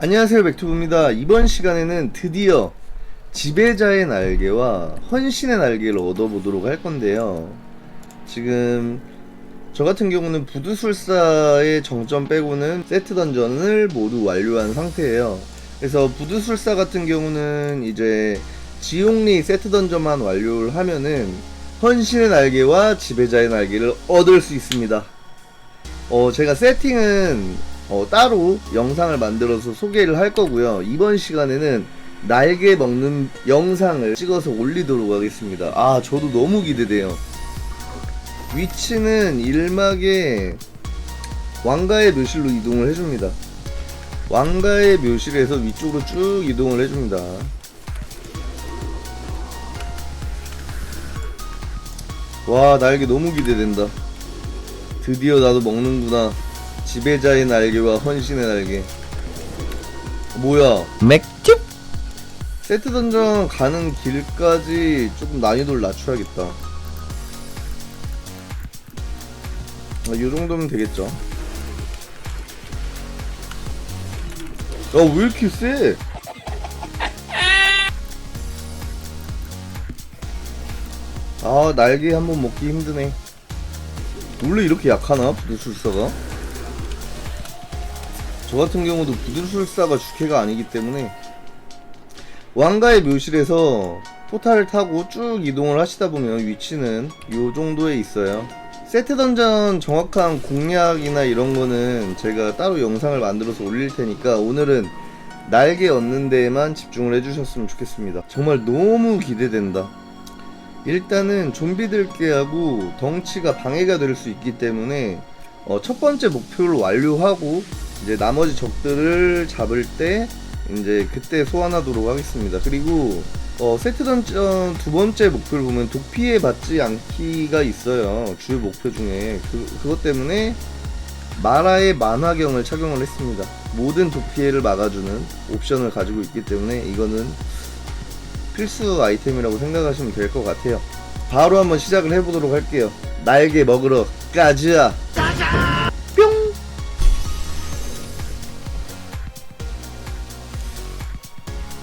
안녕하세요 백투브입니다. 이번 시간에는 드디어 지배자의 날개와 헌신의 날개를 얻어보도록 할 건데요. 지금 저 같은 경우는 부두술사의 정점 빼고는 세트 던전을 모두 완료한 상태예요. 그래서 부두술사 같은 경우는 이제 지옥리 세트 던전만 완료를 하면은 헌신의 날개와 지배자의 날개를 얻을 수 있습니다. 어, 제가 세팅은 어, 따로 영상을 만들어서 소개를 할 거고요. 이번 시간에는 날개 먹는 영상을 찍어서 올리도록 하겠습니다. 아, 저도 너무 기대돼요. 위치는 일막의 왕가의 묘실로 이동을 해줍니다. 왕가의 묘실에서 위쪽으로 쭉 이동을 해줍니다. 와, 날개 너무 기대된다. 드디어 나도 먹는구나. 지배자의 날개와 헌신의 날개. 뭐야? 맥주? 세트 던전 가는 길까지 조금 난이도를 낮춰야겠다. 아, 이 정도면 되겠죠. 야, 왜 이렇게 세? 아, 날개 한번 먹기 힘드네. 원래 이렇게 약하나? 부두술사가? 저 같은 경우도 부두술사가 주캐가 아니기 때문에 왕가의 묘실에서 포탈을 타고 쭉 이동을 하시다 보면 위치는 요 정도에 있어요. 세트 던전 정확한 공략이나 이런 거는 제가 따로 영상을 만들어서 올릴 테니까 오늘은 날개 얻는 데에만 집중을 해주셨으면 좋겠습니다. 정말 너무 기대된다. 일단은 좀비들 깨하고 덩치가 방해가 될 수 있기 때문에 어, 첫 번째 목표를 완료하고 이제 나머지 적들을 잡을 때 이제 그때 소환하도록 하겠습니다. 그리고 어, 세트 던전 두 번째 목표를 보면 도피에 받지 않기가 있어요. 주요 목표 중에 그, 그것 때문에 마라의 만화경을 착용을 했습니다. 모든 도피해를 막아주는 옵션을 가지고 있기 때문에 이거는 필수 아이템이라고 생각하시면 될 것 같아요. 바로 한번 시작을 해보도록 할게요. 날개 먹으러 가자. 뿅.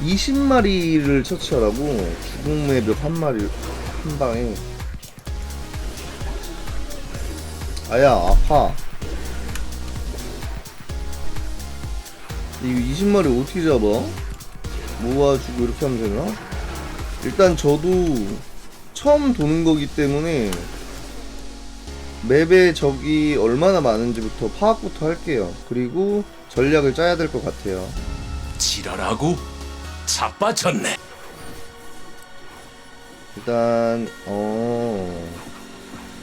(20 마리를 처치하라고 죽음의 벽 한 마리 한 방에 아야 아파 이거 20마리 어떻게 잡아? 모아주고 이렇게 하면 되나? 일단 저도 처음 도는 거기 때문에 맵에 적이 얼마나 많은지부터 파악부터 할게요. 그리고 전략을 짜야 될 것 같아요. 지랄하고 자빠졌네. 일단 어...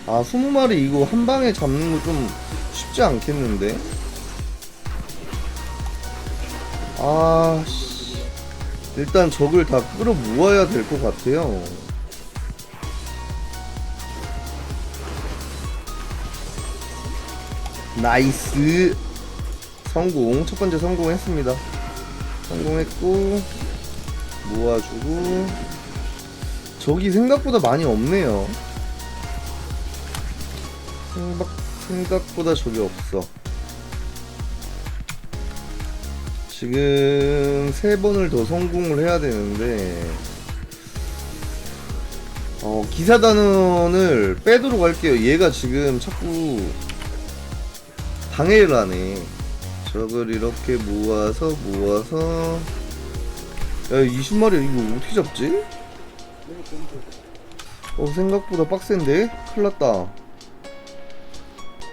아 20마리 이거 한 방에 잡는 거 좀 쉽지 않겠는데? 아... 씨. 일단 적을 다 끌어 모아야 될 것 같아요. 나이스 성공 첫 번째 성공했습니다 성공했고 모아주고. 적이 생각보다 많이 없네요. 생각, 생각보다 적이 없어. 지금 세 번을 더 성공을 해야 되는데 어, 기사 단원을 빼도록 할게요. 얘가 지금 자꾸 방해를 하네. 저걸 이렇게 모아서 모아서 야 20마리 이거 어떻게 잡지? 어 생각보다 빡센데? 큰일났다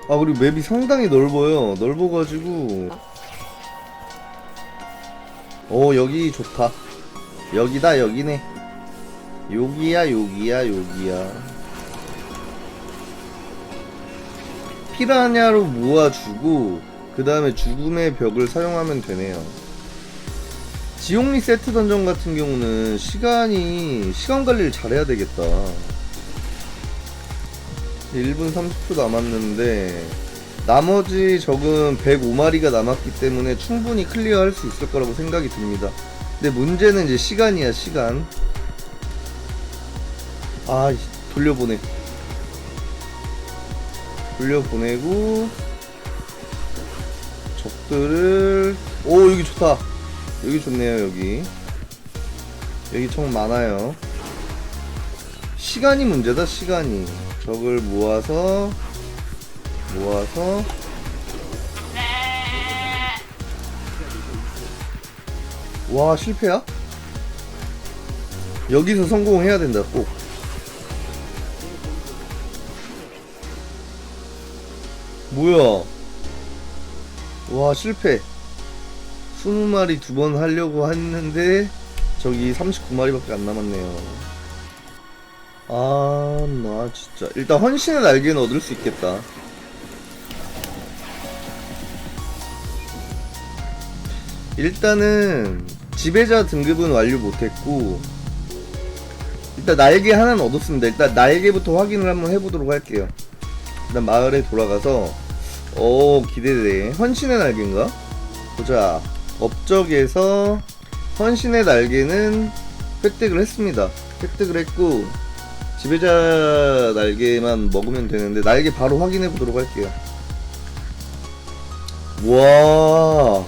아 그리고 맵이 상당히 넓어요 넓어가지고 어 여기 좋다 여기다 여기네 여기야 여기야 여기야 피라냐로 모아주고 그 다음에 죽음의 벽을 사용하면 되네요. 지옥리 세트 던전 같은 경우는 시간이 시간 관리를 잘해야 되겠다. 1분 30초 남았는데 나머지 적은 105마리가 남았기 때문에 충분히 클리어할 수 있을 거라고 생각이 듭니다. 근데 문제는 이제 시간이야 시간. 아 돌려보내. 돌려보내고 적들을 오 여기 좋다 여기 좋네요 여기. 여기 총 많아요. 시간이 문제다 시간이. 적을 모아서 모아서. 와 실패야? 여기서 성공해야 된다 꼭. 뭐야? 와 실패 20마리 두 번 하려고 했는데 저기 39마리밖에 안 남았네요. 아 나 진짜. 일단 헌신의 날개는 얻을 수 있겠다. 일단은 지배자 등급은 완료 못했고 일단 날개 하나는 얻었습니다. 일단 날개부터 확인을 한번 해보도록 할게요. 일단 마을에 돌아가서 오 기대돼. 헌신의 날개인가? 보자 업적에서 헌신의 날개는 획득을 했습니다 획득을 했고 지배자 날개만 먹으면 되는데 날개 바로 확인해 보도록 할게요 와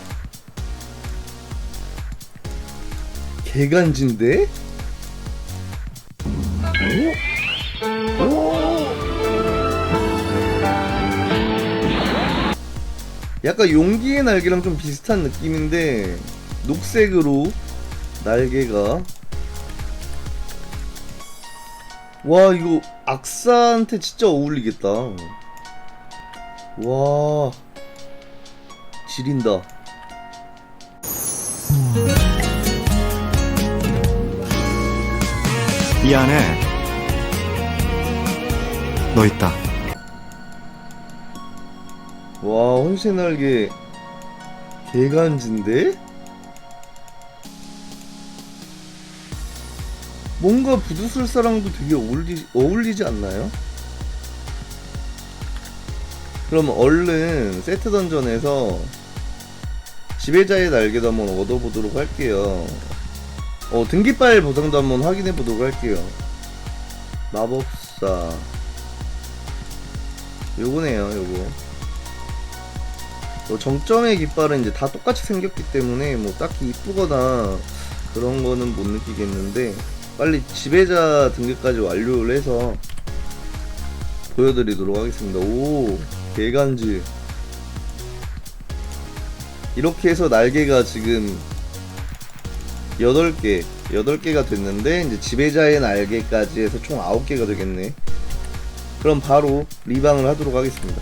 개간지인데? 오? 약간 용기의 날개랑 좀 비슷한 느낌인데 녹색으로 날개가. 와 이거 악사한테 진짜 어울리겠다. 와 지린다. 이 안에 너 있다. 와 혼신 날개 개간지인데? 뭔가 부두술사랑도 되게 어울리, 어울리지 않나요? 그럼 얼른 세트 던전에서 지배자의 날개도 한번 얻어보도록 할게요. 어, 등기빨 보상도 한번 확인해 보도록 할게요. 마법사. 요거네요, 요거. 뭐 정점의 깃발은 이제 다 똑같이 생겼기 때문에 뭐 딱히 이쁘거나 그런 거는 못 느끼겠는데 빨리 지배자 등급까지 완료를 해서 보여드리도록 하겠습니다. 오, 개간지. 이렇게 해서 날개가 지금 8개, 8개가 됐는데 이제 지배자의 날개까지 해서 총 9개가 되겠네. 그럼 바로 리방을 하도록 하겠습니다.